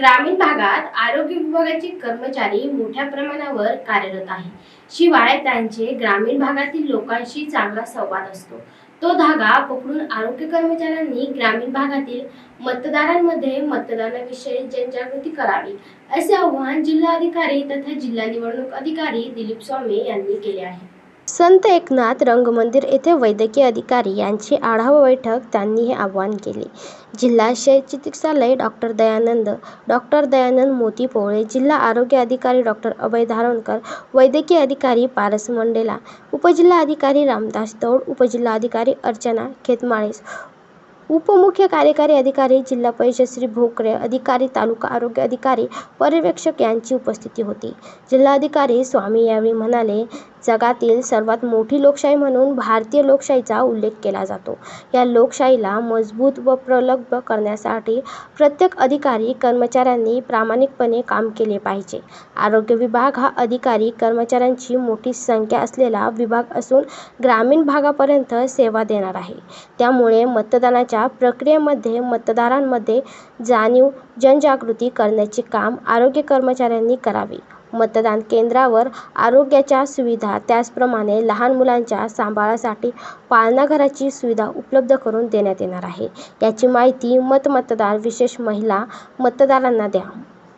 ग्रामीण भागात आरोग्य विभागाचे कर्मचारी मोठ्या प्रमाणावर कार्यरत आहे शिवाय त्यांचे ग्रामीण भागातील लोकांशी चांगला संवाद असतो. तो धागा पकडून आरोग्य कर्मचाऱ्यांनी ग्रामीण भागातील मतदारांमध्ये मतदानाविषयी जनजागृती करावी असे आव्हान जिल्हाधिकारी तथा जिल्हा निवडणूक अधिकारी दिलीप स्वामी यांनी केले आहे. संत एकनाथ रंगमंदिर येथे वैद्यकीय अधिकारी यांची आढावा बैठक त्यांनी हे आवाहन केले. जिल्हा शय चिकित्सालय डॉक्टर दयानंद डॉक्टर दयानंद मोती पोवळे जिल्हा आरोग्य अधिकारी डॉक्टर अभय धारणकर वैद्यकीय अधिकारी पारस मंडेला उपजिल्हाधिकारी रामदास दौड उपजिल्हाधिकारी अर्चना खेतमाळीस, उपमुख्य कार्यकारी अधिकारी जिल्हा परिषद श्री भोकरे अधिकारी तालुका आरोग्य अधिकारी पर्यवेक्षक यांची उपस्थिती होती. जिल्हाधिकारी स्वामी यावेळी म्हणाले जगातील सर्वात मोठी लोकशाही म्हणून भारतीय लोकशाहीचा उल्लेख केला जातो. या लोकशाहीला मजबूत व प्रगल्भ करण्यासाठी प्रत्येक अधिकारी कर्मचाऱ्यांनी प्रामाणिकपणे काम केले पाहिजे. आरोग्य विभाग हा अधिकारी कर्मचाऱ्यांची मोठी संख्या असलेला विभाग असून ग्रामीण भागापर्यंत सेवा देणार आहे. त्यामुळे मतदानाच्या प्रक्रियेमध्ये मतदारांमध्ये जाणीव जनजागृती करण्याचे काम आरोग्य कर्मचाऱ्यांनी करावे. मतदान केंद्रावर आरोग्याच्या सुविधा त्याचप्रमाणे लहान मुलांच्या सांभाळासाठी पाळणाघराची सुविधा उपलब्ध करून देण्यात येणार आहे. याची माहिती मतमतदार विशेष महिला मतदारांना द्या.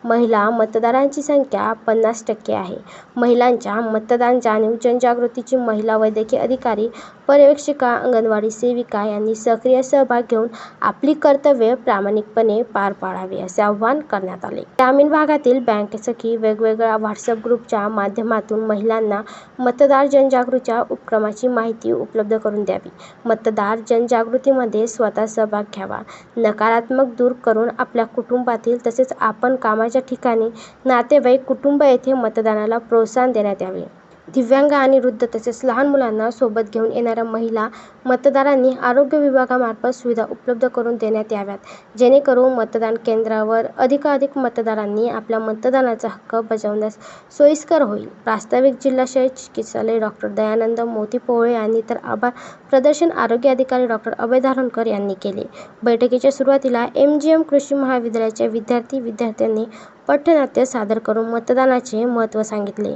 महिला मतदारांची संख्या पन्नास टक्के आहे. महिलांच्या मतदान जाणीव जनजागृतीची महिला वैद्यकीय अधिकारी पर्यवेक्षिका अंगणवाडी सेविका यांनी सक्रिय सहभाग घेऊन आपली कर्तव्य प्रामाणिकपणे पार पाडावी असे आवाहन करण्यात आले. ग्रामीण भागातील बँक सखी वेगवेगळ्या व्हॉट्सअप ग्रुपच्या माध्यमातून महिलांना मतदार जनजागृतीच्या उपक्रमाची माहिती उपलब्ध करून द्यावी. मतदार जनजागृतीमध्ये स्वतः सहभाग घ्यावा नकारात्मक दूर करून आपल्या कुटुंबातील तसेच आपण कामाच्या ठिकाणी नातेवाईक कुटुंब येथे मतदानाला प्रोत्साहन देण्यात यावे. दिव्यांग आणि वृद्ध तसेच लहान मुलांना सोबत घेऊन येणाऱ्या महिला मतदारांनी आरोग्य विभागामार्फत सुविधा उपलब्ध करून देण्यात याव्यात. जेणेकरून मतदान केंद्रावर अधिकाधिक मतदारांनी आपल्या मतदानाचा हक्क बजावण्यास सोयीस्कर होईल. प्रास्ताविक जिल्हा शहर चिकित्सालय डॉक्टर दयानंद मोती पोहळे यांनी तर आभार प्रदर्शन आरोग्य अधिकारी डॉक्टर अभय धारणकर यांनी केले. बैठकीच्या सुरुवातीला एम जी एम कृषी महाविद्यालयाच्या विद्यार्थी विद्यार्थ्यांनी पथनाट्य सादर करून मतदानाचे महत्त्व सांगितले.